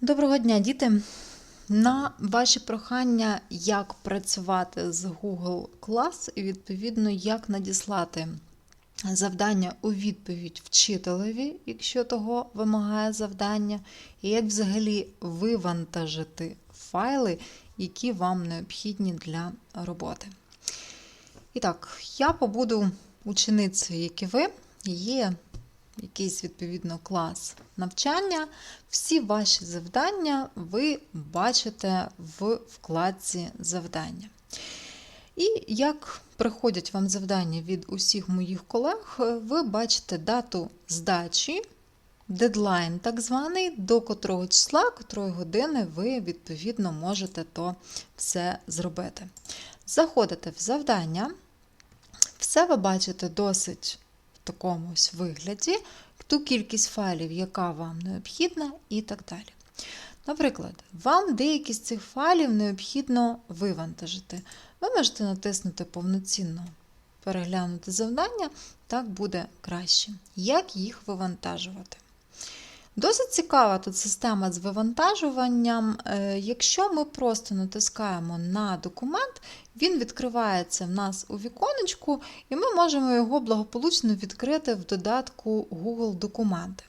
Доброго дня, діти! На ваші прохання, як працювати з Google Class і, відповідно, як надіслати завдання у відповідь вчителеві, якщо того вимагає завдання, і як взагалі вивантажити файли, які вам необхідні для роботи. І так, я побуду ученицею, як і ви, є якийсь відповідно клас навчання. Всі ваші завдання ви бачите в вкладці завдання. І як приходять вам завдання від усіх моїх колег, ви бачите дату здачі, дедлайн так званий, до котрого числа, котрої години ви відповідно можете то все зробити. Заходите в завдання, все ви бачите досить такому ось вигляді, ту кількість файлів, яка вам необхідна, і так далі. Наприклад, вам деякі з цих файлів необхідно вивантажити. Ви можете натиснути повноцінно переглянути завдання, так буде краще. Як їх вивантажувати? Досить цікава тут система з вивантажуванням. Е, Якщо ми просто натискаємо на документ, він відкривається в нас у віконечку, і ми можемо його благополучно відкрити в додатку Google Документи.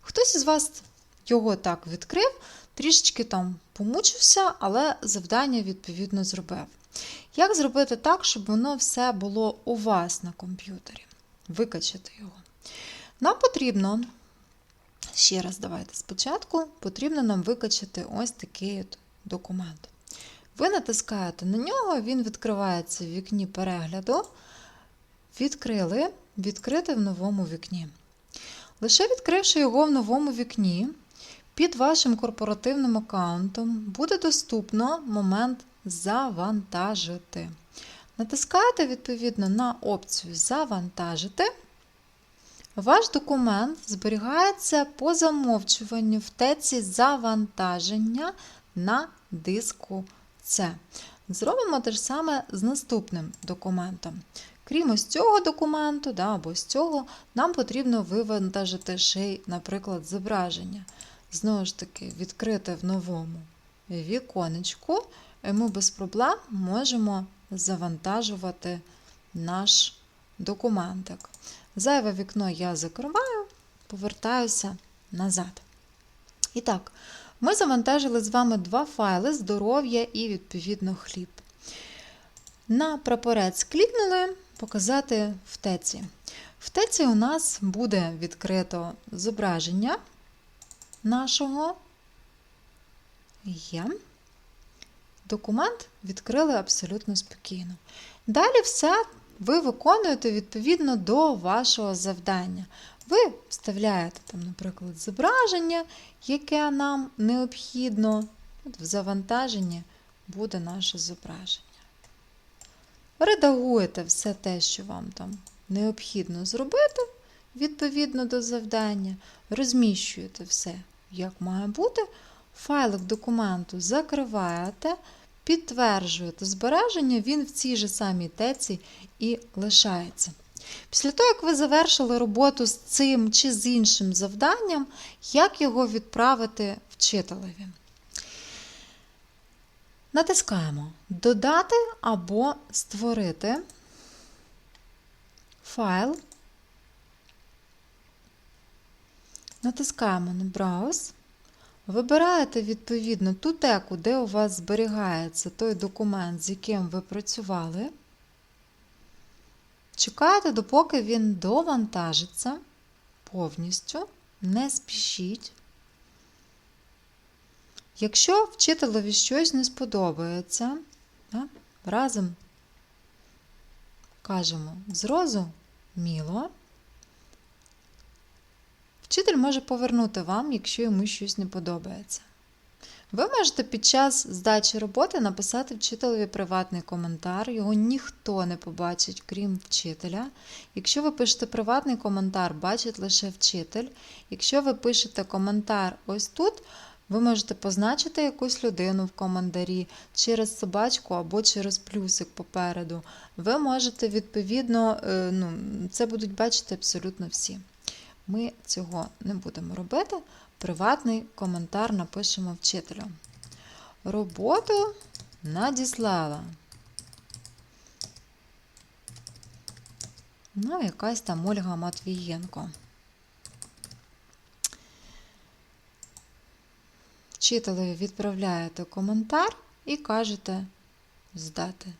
Хтось із вас його так відкрив, трішечки там помучився, але завдання відповідно зробив. Як зробити так, щоб воно все було у вас на комп'ютері? Викачати його. Нам потрібно. Ще раз, давайте спочатку потрібно нам викачати ось такий от документ. Ви натискаєте на нього, він відкривається в вікні перегляду. Відкрили, відкрити в новому вікні. Лише відкривши його в новому вікні, під вашим корпоративним аккаунтом буде доступно момент Завантажити. Натискаєте відповідно на опцію Завантажити. Ваш документ зберігається по замовчуванню в теці завантаження на диску C. Зробимо те ж саме з наступним документом. Крім ось цього документу, да, або з цього, нам потрібно вивантажити ще й, наприклад, зображення. Знову ж таки, відкрити в новому віконечку, і ми без проблем можемо завантажувати наш документик. Зайве вікно я закриваю, повертаюся назад. І так, ми завантажили з вами два файли здоров'я і, відповідно, хліб. На прапорець клікнули показати в теці. В теці у нас буде відкрито зображення нашого є. Документ відкрили абсолютно спокійно. Далі все ви виконуєте відповідно до вашого завдання. Ви вставляєте, там, наприклад, зображення, яке нам необхідно. От В завантаженні буде наше зображення. Редагуєте все те, що вам там необхідно зробити відповідно до завдання, розміщуєте все, як має бути. Файлик документу закриваєте, підтверджуєте збереження, він в цій же самій теці і лишається. Після того, як ви завершили роботу з цим чи з іншим завданням, як його відправити вчителеві? Натискаємо Додати або створити файл. Натискаємо на Browse. Вибираєте відповідно ту теку, де у вас зберігається той документ, з яким ви працювали. Чекаєте, допоки він довантажиться повністю, не спішіть. Якщо вчителеві щось не сподобається, да, разом кажемо зрозуміло, вчитель може повернути вам, якщо йому щось не подобається. Ви можете під час здачі роботи написати вчителеві приватний коментар, його ніхто не побачить, крім вчителя. Якщо ви пишете приватний коментар, бачить лише вчитель. Якщо ви пишете коментар ось тут, ви можете позначити якусь людину в коментарі через собачку або через плюсик попереду. Ви можете, відповідно, е, ну, це будуть бачити абсолютно всі. Ми цього не будемо робити. Приватний коментар напишемо вчителю. Роботу надіслала. Ну, якась там Ольга Матвієнко. Вчителеві відправляєте коментар і кажете здати.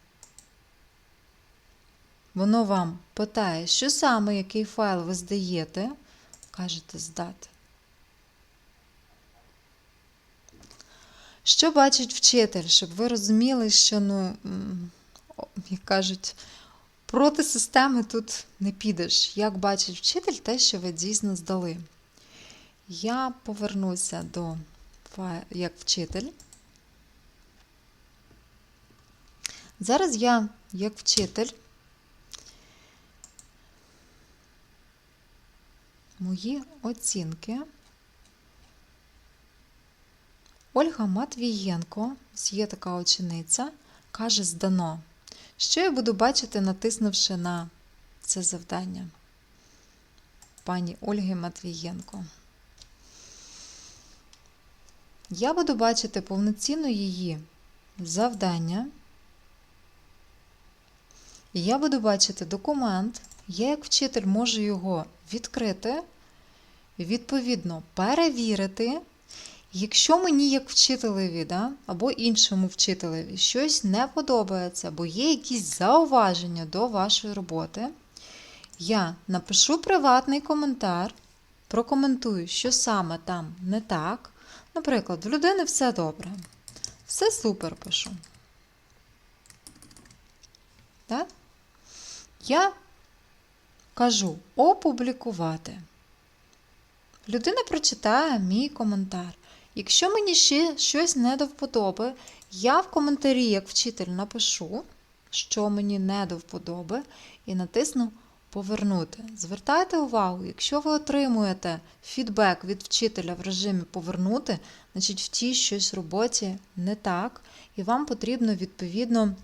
Воно вам питає, що саме, який файл ви здаєте, кажете здати. Що бачить вчитель, щоб ви розуміли, що, ну, як кажуть, проти системи тут не підеш. Як бачить вчитель, те, що ви дійсно здали. Я повернуся до як вчитель. Зараз я, як вчитель, мої оцінки. Ольга Матвієнко, є така учениця, каже здано. Що я буду бачити, натиснувши на це завдання пані Ольги Матвієнко? Я буду бачити повноцінно її завдання. І я буду бачити документ. Я, як вчитель, можу його відкрити, відповідно, перевірити. Якщо мені, як вчителеві, да, або іншому вчителеві, щось не подобається, або є якісь зауваження до вашої роботи, я напишу приватний коментар, прокоментую, що саме там не так. Наприклад, в людини все добре. Все супер пишу. Так? Я кажу опублікувати. Людина прочитає мій коментар. Якщо мені ще щось не до вподоби, я в коментарі, як вчитель, напишу, що мені не до вподоби, і натисну Повернути. Звертайте увагу, якщо ви отримуєте фідбек від вчителя в режимі повернути, значить в тій щось роботі не так, і вам потрібно відповідно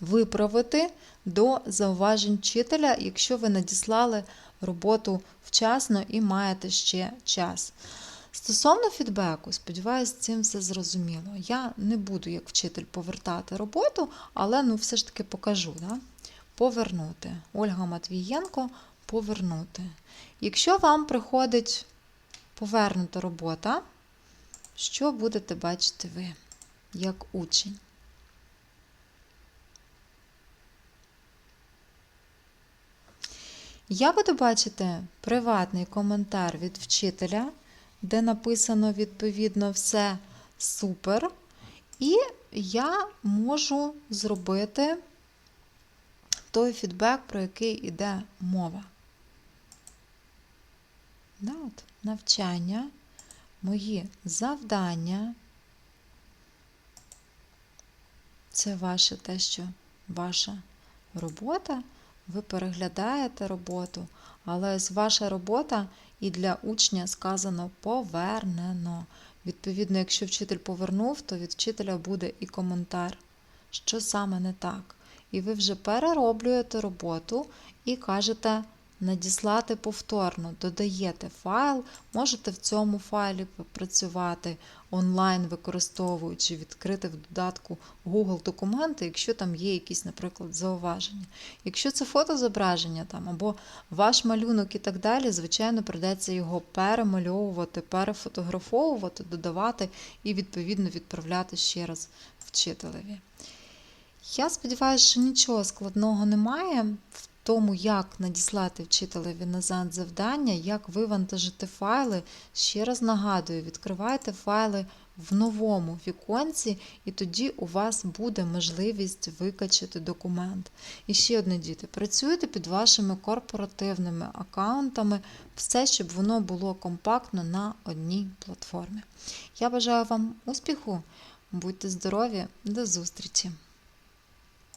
виправити до зауважень вчителя, якщо ви надіслали роботу вчасно і маєте ще час. Стосовно фідбеку, сподіваюся, цим все зрозуміло. Я не буду, як вчитель, повертати роботу, але ну, все ж таки покажу. Да? Повернути. Ольга Матвієнко повернути. Якщо вам приходить повернута робота, що будете бачити ви, як учень? Я буду бачити приватний коментар від вчителя, де написано відповідно все супер. І я можу зробити той фідбек, про який йде мова. Да, от, Навчання, мої завдання. Це ваше те, що ваша робота, ви переглядаєте роботу, але ось ваша робота і для учня сказано повернено. Відповідно, якщо вчитель повернув, то від вчителя буде і коментар, що саме не так. І ви вже перероблюєте роботу і кажете надіслати повторно, додаєте файл, можете в цьому файлі працювати онлайн, використовуючи, відкрити в додатку Google документи, якщо там є якісь, наприклад, зауваження. Якщо це фотозображення там, або ваш малюнок і так далі, звичайно, придеться його перемальовувати, перефотографовувати, додавати і, відповідно, відправляти ще раз вчителеві. Я сподіваюся, що нічого складного немає тому, як надіслати вчителеві назад завдання, як вивантажити файли. Ще раз нагадую, відкривайте файли в новому віконці, і тоді у вас буде можливість викачати документ. І ще одне діти, працюйте під вашими корпоративними аккаунтами, все, щоб воно було компактно на одній платформі. Я бажаю вам успіху, будьте здорові, до зустрічі!